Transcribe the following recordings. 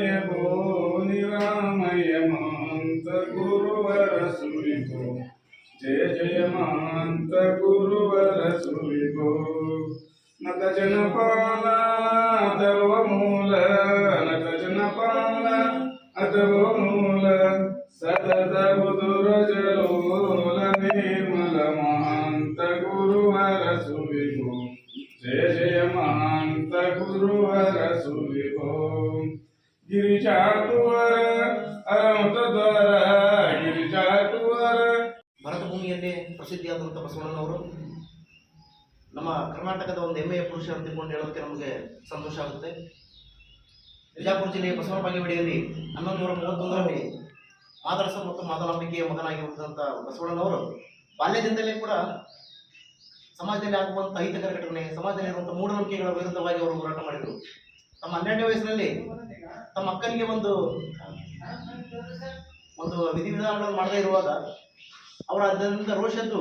నిరామయము నిరామయమా గురువరసులిపో జయ జయమాంత గురువరసులిపో నత జనపాల అథవ మూల నత జనపాల అథవ మూల సతత ఉదురజలోల నిర్మలమాంత గురువరసులిపో జయ జయమాంత గురువరసులిపో ಗುರುವರ ಪ್ರಸಿದ್ಧಿಯಾದಂತಹ ಬಸವಣ್ಣನವರು. ನಮ್ಮ ಕರ್ನಾಟಕದ ಒಂದು ಹೆಮ್ಮೆಯ ಪುರುಷ ಅಂತ ತಿಳ್ಕೊಂಡು ಹೇಳೋದಕ್ಕೆ ನಮಗೆ ಸಂತೋಷ ಆಗುತ್ತೆ. ಬಿಜಾಪುರ ಜಿಲ್ಲೆಯ ಬಸವನ ಬಾಗೇವಾಡಿಯಲ್ಲಿ ಹನ್ನೊಂದು ಮೂವತ್ತೊಂದರಲ್ಲಿ ಮಾದರಸ ಮತ್ತು ಮಾದಲಂಬಿಕೆಯ ಮಗನಾಗಿ ಹುಟ್ಟಿದಂಥ ಬಸವಣ್ಣನವರು ಬಾಲ್ಯದಿಂದಲೇ ಕೂಡ ಸಮಾಜದಲ್ಲಿ ಆಗುವಂಥ ಅಹಿತಕರ ಘಟನೆ ಸಮಾಜದಲ್ಲಿ ಇರುವಂಥ ಮೂಢನಂಬಿಕೆಗಳ ವಿರುದ್ಧವಾಗಿ ಅವರು ಹೋರಾಟ ಮಾಡಿದರು. ತಮ್ಮ ಹನ್ನೆರಡನೇ ವಯಸ್ಸಿನಲ್ಲಿ ತಮ್ಮ ಅಕ್ಕನಿಗೆ ಒಂದು ಒಂದು ವಿಧಿವಿಧಾನಗಳನ್ನು ಮಾಡದೇ ಇರುವಾಗ ಅವರ ಅದರಿಂದ ರೋಷದ್ದು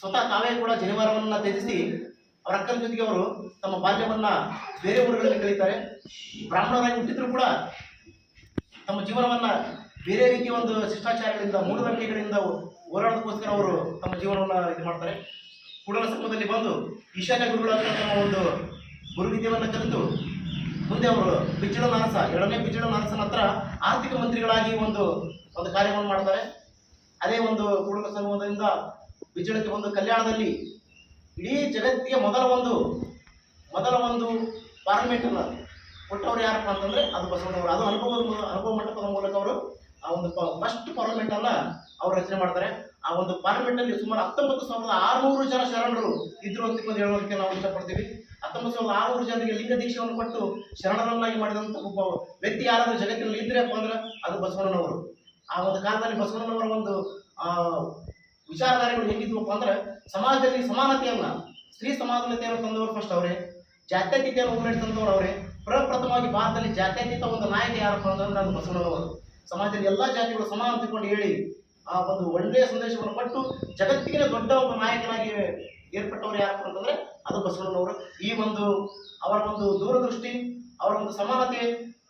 ಸ್ವತಃ ತಾವೇ ಕೂಡ ಜನಿವಾರವನ್ನು ತ್ಯಜಿಸಿ ಅವರ ಅಕ್ಕನ ಜೊತೆಗೆ ಅವರು ತಮ್ಮ ಬಾಲ್ಯವನ್ನ ಬೇರೆ ಊರುಗಳಲ್ಲಿ ಕಳೀತಾರೆ ಬ್ರಾಹ್ಮಣರಾಗಿ ಹುಟ್ಟಿದ್ರು ಕೂಡ ತಮ್ಮ ಜೀವನವನ್ನ ಬೇರೆ ರೀತಿಯ ಒಂದು ಶಿಷ್ಟಾಚಾರಗಳಿಂದ ಮೂಢನಂಬಿಕೆಗಳಿಂದ ಹೋರಾಡೋದಕ್ಕೋಸ್ಕರ ಅವರು ತಮ್ಮ ಜೀವನವನ್ನ ಇದು ಮಾಡ್ತಾರೆ. ಕೂಡಲ ಸಂಘದಲ್ಲಿ ಬಂದು ಈಶಾನ್ಯ ಗುರುಗಳ ತಮ್ಮ ಒಂದು ಗುರುವಿದ್ಯವನ್ನು ಕಲಿತು ಮುಂದೆ ಅವರು ಬಿಜ್ಜಳ ಮಾನಸ, ಎರಡನೇ ಬಿಜ್ಜಳ ನಾರಸನ ಹತ್ರ ಆರ್ಥಿಕ ಮಂತ್ರಿಗಳಾಗಿ ಒಂದು ಒಂದು ಕಾರ್ಯವನ್ನು ಮಾಡ್ತಾರೆ. ಅದೇ ಒಂದು ಕುಟುಂಬ ಸಂಗಮದಿಂದ ಬಿಜ್ಜಳಕ್ಕೆ ಒಂದು ಕಲ್ಯಾಣದಲ್ಲಿ ಇಡೀ ಜಗತ್ತಿಗೆ ಮೊದಲ ಒಂದು ಮೊದಲ ಒಂದು ಪಾರ್ಲಿಮೆಂಟ್ ಅನ್ನ ಕೊಟ್ಟವ್ರು ಯಾರಪ್ಪ ಅಂತಂದ್ರೆ ಅದು ಬಸವಣ್ಣವರು. ಅದು ಅನುಭವದ ಮೂ- ಅನುಭವ ಮಂಟಪದ ಮೂಲಕ ಅವರು ಆ ಒಂದು ಫಸ್ಟ್ ಪಾರ್ಲಿಮೆಂಟ್ ಅನ್ನ ಅವರು ರಚನೆ ಮಾಡ್ತಾರೆ. ಆ ಒಂದು ಪಾರ್ಲಿಮೆಂಟ್ ಅಲ್ಲಿ ಸುಮಾರು ಹತ್ತೊಂಬತ್ತು ಸಾವಿರದ ಆರುನೂರು ಜನ ಶರಣರು ಇದ್ರು ಅಂತ ಹೇಳೋದಕ್ಕೆ ನಾವು ಇಷ್ಟಪಡ್ತೀವಿ. ಹತ್ತೊಂಬತ್ತು ಸಾವಿರದ ಆರುನೂರು ಜನರಿಗೆ ಲಿಂಗ ದೀಕ್ಷೆಯನ್ನು ಕೊಟ್ಟು ಶರಣರನ್ನಾಗಿ ಮಾಡಿದಂತ ಒಬ್ಬ ವ್ಯಕ್ತಿ ಯಾರಾದರೂ ಜಗತ್ತಿನಲ್ಲಿ ಇದ್ರಪ್ಪ ಅಂದ್ರೆ ಅದು ಬಸವಣ್ಣನವರು. ಆ ಒಂದು ಕಾಲದಲ್ಲಿ ಬಸವಣ್ಣನವರ ಒಂದು, ಆ, ವಿಚಾರಧಾರೆಗಳು ಹೇಗಿದ್ವಪ್ಪ ಅಂದ್ರೆ ಸಮಾಜದಲ್ಲಿ ಸಮಾನತೆಯನ್ನ, ಸ್ತ್ರೀ ಸಮಾನತೆಯನ್ನು ತಂದವರು ಫಸ್ಟ್ ಅವರೇ ಜಾತ್ಯತೀತೆಯನ್ನು ಮುನ್ನಡೆಸಿದಂಥವ್ರು ಅವರೇ, ಪ್ರಪ್ರಥಮವಾಗಿ ಭಾರತದಲ್ಲಿ ಜಾತ್ಯತೀತ ಒಂದು ನಾಯಕ ಯಾರಪ್ಪ ಅಂದ್ರೆ ಅದು ಬಸವಣ್ಣನವರು. ಸಮಾಜದಲ್ಲಿ ಎಲ್ಲಾ ಜಾತಿಗಳು ಸಮಾನ ತಿಳ್ಕೊಂಡು ಹೇಳಿ, ಆ ಒಂದು ಒಳ್ಳೆಯ ಸಂದೇಶವನ್ನು ಕೊಟ್ಟು ಜಗತ್ತಿಗೆ ದೊಡ್ಡ ಒಬ್ಬ ನಾಯಕನಾಗಿ ಏರ್ಪಟ್ಟವರು ಯಾರಪ್ಪ ಅಂತಂದ್ರೆ ಅದು ಬಸವಣ್ಣನವರು ಈ ಒಂದು ಅವರ ಒಂದು ದೂರದೃಷ್ಟಿ, ಅವರ ಒಂದು ಸಮಾನತೆ,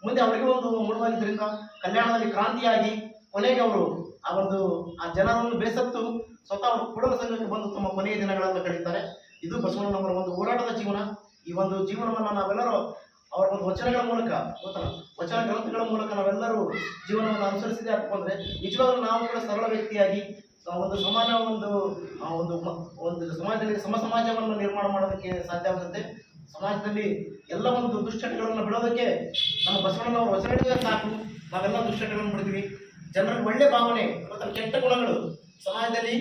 ಮುಂದೆ ಅವರಿಗೆ ಒಂದು ಮೂಡುವಾಗಿದ್ದರಿಂದ ಕಲ್ಯಾಣದಲ್ಲಿ ಕ್ರಾಂತಿಯಾಗಿ ಕೊನೆಗೆ ಅವರು ಆ ಒಂದು, ಆ ಜನರನ್ನು ಬೇಸತ್ತು ಸ್ವತಃ ಅವರು ಕುಟುಂಬ ಸಂಘಕ್ಕೆ ಬಂದು ತಮ್ಮ ಕೊನೆಯ ದಿನಗಳನ್ನು ಕಳೀತಾರೆ ಇದು ಬಸವಣ್ಣನವರ ಒಂದು ಹೋರಾಟದ ಜೀವನ. ಈ ಒಂದು ಜೀವನವನ್ನು ನಾವೆಲ್ಲರೂ ಅವರ ಒಂದು ವಚನಗಳ ಮೂಲಕ, ಗೊತ್ತಲ್ಲ, ವಚನ ಗ್ರಂಥಗಳ ಮೂಲಕ ನಾವೆಲ್ಲರೂ ಜೀವನವನ್ನು ಅನುಸರಿಸಿದೆ ಅಂತಂದ್ರೆ ನಿಜವಾಗ್ಲೂ ನಾವು ಕೂಡ ಸರಳ ವ್ಯಕ್ತಿಯಾಗಿ ಒಂದು ಸಮಾನ ಒಂದು ಒಂದು ಒಂದು ಸಮಾಜದಲ್ಲಿ ಸಮ ಸಮಾಜವನ್ನು ನಿರ್ಮಾಣ ಮಾಡೋದಕ್ಕೆ ಸಾಧ್ಯ ಆಗುತ್ತೆ. ಸಮಾಜದಲ್ಲಿ ಎಲ್ಲ ಒಂದು ದುಶ್ಚಟಗಳನ್ನು ಬಿಡೋದಕ್ಕೆ ನಮ್ಮ ಬಸವಣ್ಣನವರ ವಚನಗಳಿಂದ ಸಾಕು. ನಾವೆಲ್ಲ ದುಶ್ಚಟಗಳನ್ನು ಬಿಡ್ತೀವಿ. ಜನರಿಗೆ ಒಳ್ಳೆ ಭಾವನೆ ಮತ್ತು ಕೆಟ್ಟ ಗುಣಗಳು. ಸಮಾಜದಲ್ಲಿ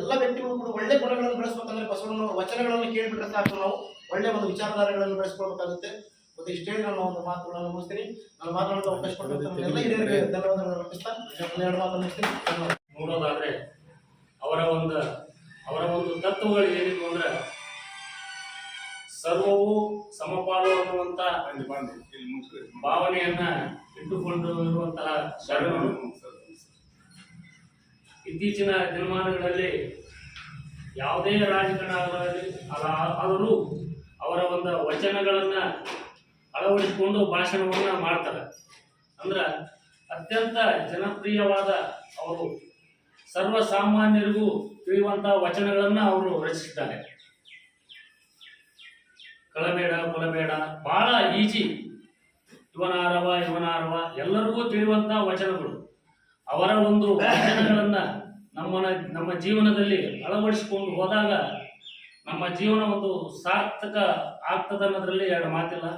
ಎಲ್ಲ ವ್ಯಕ್ತಿಗಳು ಕೂಡ ಒಳ್ಳೆ ಗುಣಗಳನ್ನು ಬೆಳೆಸ್ಬೇಕಂದ್ರೆ ಬಸವಣ್ಣನವರ ವಚನಗಳನ್ನು ಕೇಳಿಬಿಟ್ರೆ ಸಾಕು ನಾವು. ಒಳ್ಳೆ ಒಂದು ವಿಚಾರಧಾರೆಗಳನ್ನು ಬೆಳೆಸ್ಕೊಳ್ಬೇಕಾಗುತ್ತೆ. ಮತ್ತೆ ಇಷ್ಟೇ ನಾನು ಒಂದು ಮಾತುಗಳನ್ನು ಮುಗಿಸ್ತೀನಿ. ನಾನು ಮಾತನಾಡಲು ಅವಕಾಶ ಕೊಟ್ಟಿದ್ದ ಎಲ್ಲ ಹಿರಿಯರಿಗೆ ಧನ್ಯವಾದಗಳನ್ನು ಅರ್ಪಿಸ್ತಾ ಎರಡು ಮಾತನ್ನು ಮುಗಿಸ್ತೀನಿ. ಧನ್ಯವಾದ. ಒಂದು ಅವರ ಒಂದು ತತ್ವಗಳು ಏನಿದ್ವು ಅಂದ್ರೆ ಸರ್ವವು ಸಮಪಾಲು ಅನ್ನುವಂತ ಭಾವನೆಯನ್ನ ಇಟ್ಟುಕೊಂಡು ಇರುವಂತಹ ಇತ್ತೀಚಿನ ದಿನಮಾನಗಳಲ್ಲಿ ಯಾವುದೇ ರಾಜಕಾರಣ ಆದರೂ ಅವರ ಒಂದು ವಚನಗಳನ್ನ ಅಳವಡಿಸಿಕೊಂಡು ಭಾಷಣವನ್ನ ಮಾಡ್ತಾರೆ. ಅಂದ್ರ ಅತ್ಯಂತ ಜನಪ್ರಿಯವಾದ ಅವರು ಸರ್ವಸಾಮಾನ್ಯರಿಗೂ ತಿಳಿಯುವಂತಹ ವಚನಗಳನ್ನ ಅವರು ರಚಿಸಿದ್ದಾರೆ. ಕಳಬೇಡ, ಕೊಲಬೇಡ, ಬಹಳ ಈಜಿ. ಇವನಾರವ ಇವನಾರವ ಎಲ್ಲರಿಗೂ ತಿಳಿಯುವಂತಹ ವಚನಗಳು. ಅವರ ಒಂದು ವಚನಗಳನ್ನ ನಮ್ಮ ನಮ್ಮ ಜೀವನದಲ್ಲಿ ಅಳವಡಿಸಿಕೊಂಡು ಹೋದಾಗ ನಮ್ಮ ಜೀವನ ಒಂದು ಸಾರ್ಥಕ ಆಗ್ತದೆ ಅನ್ನೋದ್ರಲ್ಲಿ ಎರಡು ಮಾತಿಲ್ಲ.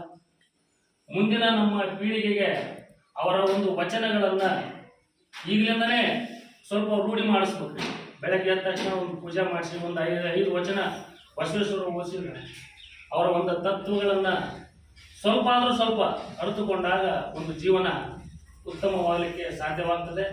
ಮುಂದಿನ ನಮ್ಮ ಪೀಳಿಗೆಗೆ ಅವರ ಒಂದು ವಚನಗಳನ್ನು ಈಗಲಿಂದನೇ ಸ್ವಲ್ಪ ರೂಢಿ ಮಾಡಿಸ್ಬೇಕು ಬೆಳಗ್ಗೆ ಎದ್ದ ತಕ್ಷಣ ಒಂದು ಪೂಜೆ ಮಾಡಿಸಿ ಒಂದು ಐದು ಐದು ವಚನ ಬಸವೇಶ್ವರ ಓದಿಸಿದ್ರೆ ಅವರ ಒಂದು ತತ್ವಗಳನ್ನು ಸ್ವಲ್ಪ ಆದರೂ ಸ್ವಲ್ಪ ಅರಿತುಕೊಂಡಾಗ ಒಂದು ಜೀವನ ಉತ್ತಮವಾಗಲಿಕ್ಕೆ ಸಾಧ್ಯವಾಗ್ತದೆ.